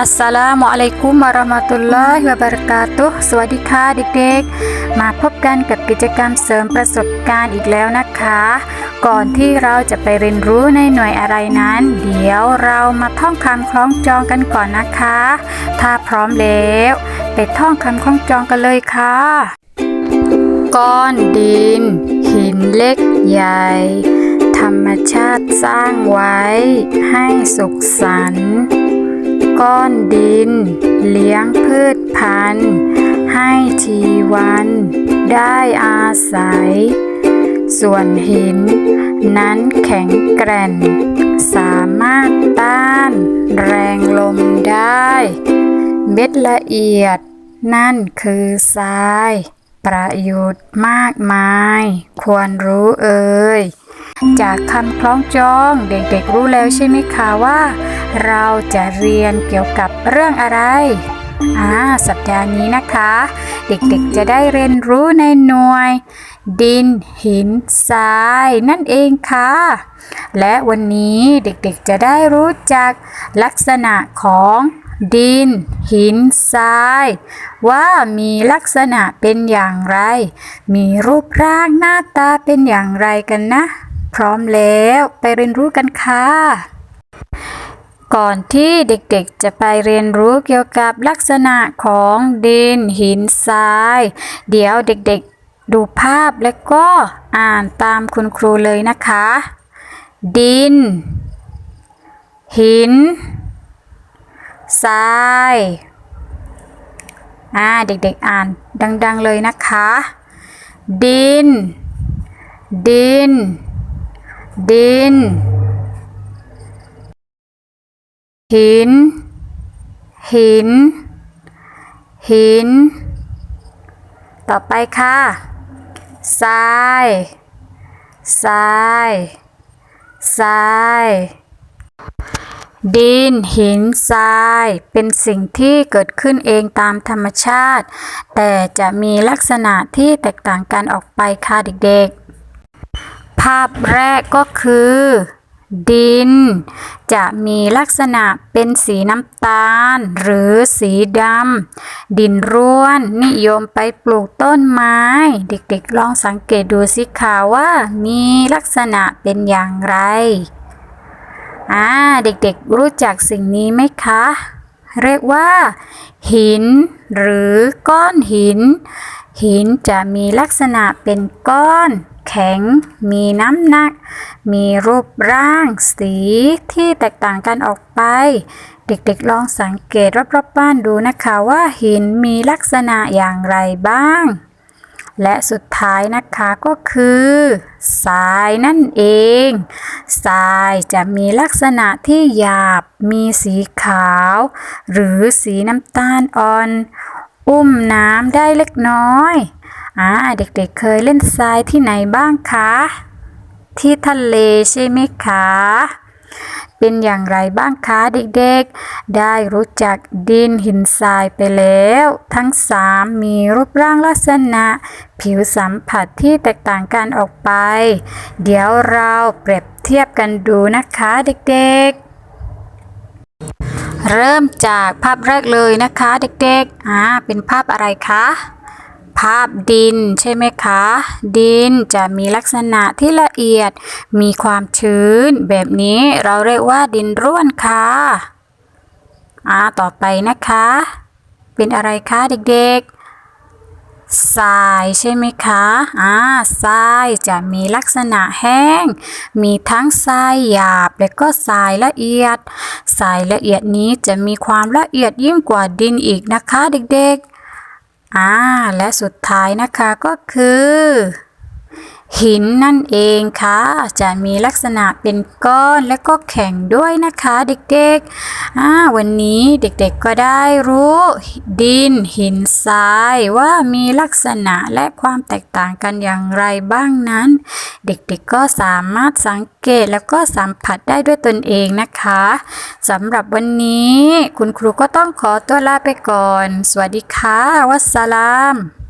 อัสสลามุอะลัยกุมวะเราะห์มะตุลลอฮิวะบะเราะกาตุฮ์สวัสดีค่ะเด็กๆ มาพบกันกับกิจกรรมเสริมประสบการณ์อีกแล้วนะคะ ก่อนที่เราจะไปเรียนรู้ในหน่วยอะไรนั้น เดี๋ยวเรามาท่องคำคล้องจองกันก่อนนะคะ ถ้าพร้อมแล้ว ไปท่องคำคล้องจองกันเลยค่ะ ก้อนดิน หินเล็กใหญ่ ธรรมชาติสร้างไว้ ให้สุขสันต์ ก้อนดิน เลี้ยงพืชพันธุ์ ให้ชีวันได้อาศัย ส่วนหิน นั้นแข็งแกร่งสามารถต้านแรงลมได้ เม็ดละเอียด นั่นคือทราย ประโยชน์มากมาย ควรรู้เอ่ย จากคำคล้องจองเด็กๆรู้แล้วใช่ไหมคะว่า เราจะเรียนเกี่ยวกับเรื่องอะไรอ่าสัปดาห์นี้นะคะ เด็กๆจะได้เรียนรู้ในหน่วย ดิน หินทราย นั่นเองค่ะ และวันนี้เด็กๆจะได้รู้จักลักษณะของดิน หินทราย ว่ามีลักษณะเป็นอย่างไร มีรูปร่างหน้าตาเป็นอย่างไรกันนะ พร้อมแล้วไปเรียนรู้กันค่ะ ก่อนที่เด็กๆจะไปเรียนรู้เกี่ยวกับลักษณะของดินหินทราย เดี๋ยวเด็กๆดูภาพและก็อ่านตามคุณครูเลยนะคะ ดิน หินทรายอ่าเด็กๆอ่านดัง ๆ เลยนะคะ ดิน ดิน ดิน หิน หิน หิน ต่อไปค่ะทรายทรายทรายดินหินทราย เป็นสิ่งที่เกิดขึ้นเองตามธรรมชาติ แต่จะมีลักษณะที่แตกต่างกันออกไปค่ะเด็กๆ ภาพแรกก็คือ ดิน จะมีลักษณะเป็นสีน้ำตาล หรือสีดำดินร่วนนิยมไปปลูกต้นไม้ เด็กๆลองสังเกตดูสิคะว่ามีลักษณะเป็นอย่างไรอ่าเด็กๆรู้จักสิ่งนี้ไหมคะ เรียกว่า หิน หรือก้อนหิน หินจะมีลักษณะเป็นก้อน แข็ง มีน้ำหนัก มีรูปร่าง สีที่แตกต่างกันออกไป เด็กๆลองสังเกตรอบๆบ้านดูนะคะว่าหินมีลักษณะอย่างไรบ้าง และสุดท้ายนะคะก็คือทรายนั่นเองทรายจะมีลักษณะที่หยาบ มีสีขาว หรือสีน้ำตาลอ่อน อุ้มน้ำได้เล็กน้อย อ่าเด็กๆเเคยเล่นทรายที่ไหนบ้างคะ ที่ทะเลใช่ไหมคะ เป็นอย่างไรบ้างคะเด็กๆ ได้รู้จักดินหินทรายไปแล้ว ทั้งสามมีรูปร่างลักษณะ ผิวสัมผัสที่แตกต่างกันออกไป เดี๋ยวเราเปรียบเทียบกันดูนะคะเด็กๆเริ่มจากภาพแรกเลยนะคะ เด็กๆ อ่า เป็นภาพอะไรคะาพดินใช่ไหมคะ ดินจะมีลักษณะที่ละเอียด มีความชื้น แบบนี้เราเรียกว่าดินร่วนค่ะอ่าต่อไปนะคะ เป็นอะไรคะเด็กๆทรายใช่ไหมคะอ่าทรายจะมีลักษณะแห้ง มีทั้งทรายหยาบและก็ทรายละเอียด ทรายละเอียดนี้จะมีความละเอียดยิ่งกว่าดินอีกนะคะเด็กๆ อ่าและสุดท้ายนะคะก็คือ หินนั่นเองค่ะ จะมีลักษณะเป็นก้อนและก็แข็งด้วยนะคะเด็กๆวันนี้เด็กๆก็ได้รู้ดินหินทรายว่ามีลักษณะและความแตกต่างกันอย่างไรบ้างนั้น เด็กๆก็สามารถสังเกตแล้วก็สัมผัสได้ด้วยตนเองนะคะสำหรับวันนี้ คุณครูก็ต้องขอตัวลาไปก่อน สวัสดีค่ะวัสสลาม